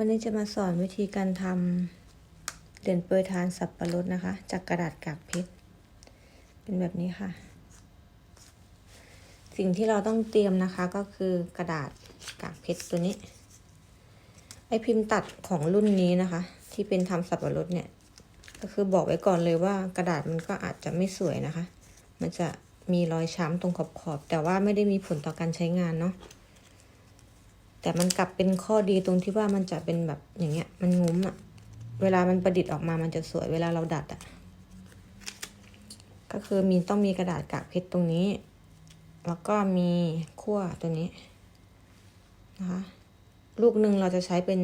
วันนี้จะมาสอนวิธีการทำเหรียญโปรยทานสับปะรดนะคะ จากกระดาษกากเพชรเป็นแบบนี้ค่ะ สิ่งที่เราต้องเตรียมนะคะก็คือกระดาษกากเพชรตัวนี้ ไอพิมพ์ตัดของรุ่นนี้นะคะ ที่เป็นทำสับปะรดเนี่ย ก็คือบอกไว้ก่อนเลยว่ากระดาษมันก็อาจจะไม่สวยนะคะ มันจะมีรอยช้ำตรงขอบขอบๆแต่ว่าไม่ได้มีผลต่อการใช้งานเนาะ แต่มันกลับเป็นข้อดีตรงที่ว่ามันจะเป็นแบบอย่างเงี้ย มันงุ้มอะเวลามันประดิษฐ์ออกมามันจะสวยเวลาเราดัดอะก็คือมีต้องมีกระดาษกากเพชรตรงนี้ แล้วก็มีขั้วตัวนี้นะคะลูกหนึ่งเราจะใช้เป็น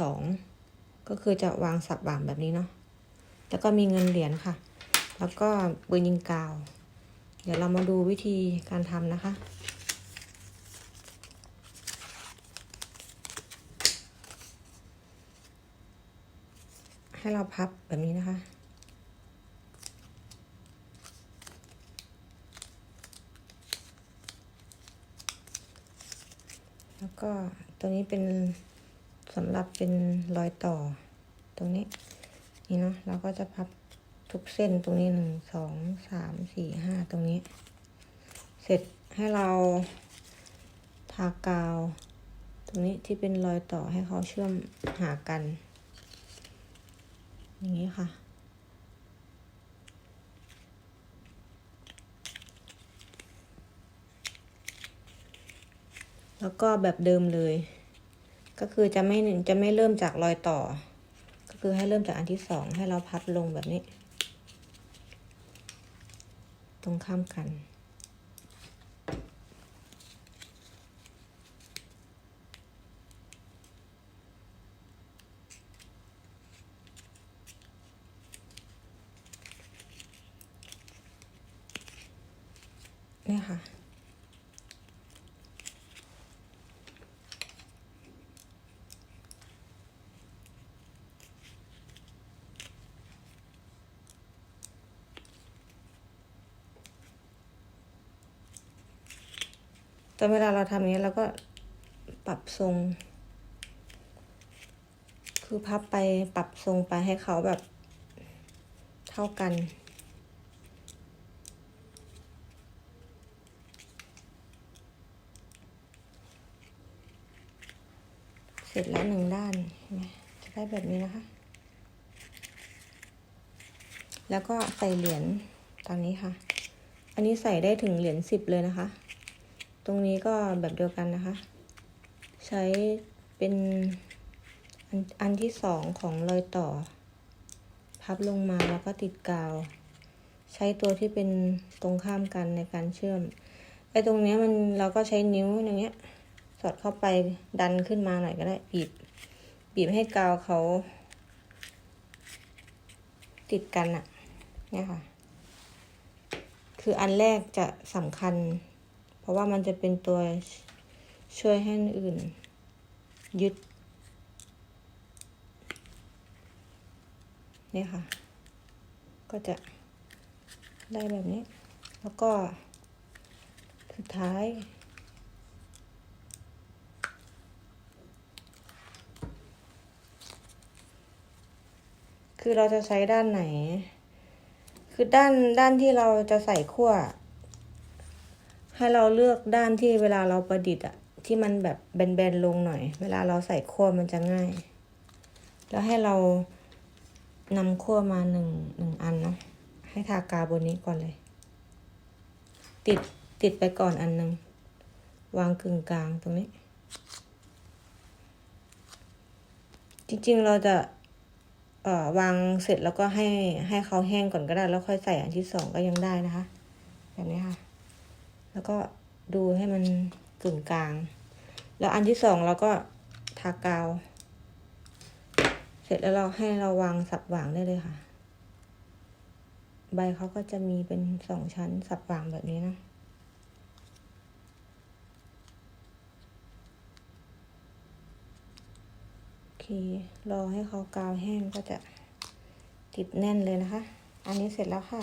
สองก็คือจะวางสับวางแบบนี้เนาะแล้วก็มีเงินเหรียญค่ะ แล้วก็ปืนยิงกาว เดี๋ยวเรามาดูวิธีการทำนะคะ ให้เราพับแบบนี้นะคะ แล้วก็ตัวนี้เป็นสำหรับเป็นรอยต่อ ตรงนี้นี่เนาะเราก็จะพับทุกเส้นตรงนี้หนึ่งสองสามสี่ห้าตรงนี้ เสร็จให้เราทากาว ตรงนี้ที่เป็นรอยต่อให้เขาเชื่อมหากัน อย่างนี้ค่ะ แล้วก็แบบเดิมเลย ก็คือจะไม่จะไม่เริ่มจากรอยต่อ ก็คือให้เริ่มจากอันที่สองให้เราพับลงแบบนี้ ตรงข้ามกัน เนี่ยค่ะ แต่เวลาเราทำอย่างนี้เราก็ปรับทรง คือพับไปปรับทรงไปให้เขาแบบเท่ากัน ร็จแล้วหนึ่งด้านเห็นไหมจะได้แบบนี้นะคะ แล้วก็ใส่เหรียญตอนนี้ค่ะ อันนี้ใส่ได้ถึงเหรียญสิบเลยนะคะ ตรงนี้ก็แบบเดียวกันนะคะ ใช้เป็นอันอันที่สองของรอยต่อ พับลงมาแล้วก็ติดกาว ใช้ตัวที่เป็นตรงข้ามกันในการเชื่อมไอ้ตรงเนี้ยมันเราก็ใช้นิ้วอย่างเงี้ย สอดเข้าไปดันขึ้นมาหน่อยก็ได้ บีบ บีบให้กาวเขา ติดกันอะเนี่ยค่ะ คืออันแรกจะสำคัญ เพราะว่ามันจะเป็นตัวช่วยให้อื่น ยึดเนี่ยค่ะ ก็จะได้แบบนี้ แล้วก็สุดท้าย คือเราจะใช้ด้านไหน คือด้านด้านที่เราจะใส่ขั้วให้เราเลือกด้านที่เวลาเราประดิษฐ์อะที่มันแบบแบนๆลงหน่อย เวลาเราใส่ขั้วมันจะง่าย แล้วให้เรานำขั้วมาหนึ่งหนึ่งอันเนาะให้ทากาบนนี้ก่อนเลย ติดติดไปก่อนอันหนึ่งวางกึ่งกลางตรงนี้ จริงๆเราจะ วางเสร็จแล้วก็ให้ให้เขาแห้งก่อนก็ได้ แล้วค่อยใส่อันที่สองก็ยังได้นะคะ แบบนี้ค่ะ แล้วก็ดูให้มันกึ่งกลาง แล้วอันที่สองเราก็ทากาว เสร็จแล้วเราให้เราวางสับหว่างได้เลยค่ะ ใบเขาก็จะมีเป็นสองชั้นสับหว่างแบบนี้นะ โอเค รอให้เขากาวแห้งก็จะติดแน่นเลยนะคะ อันนี้เสร็จแล้วค่ะ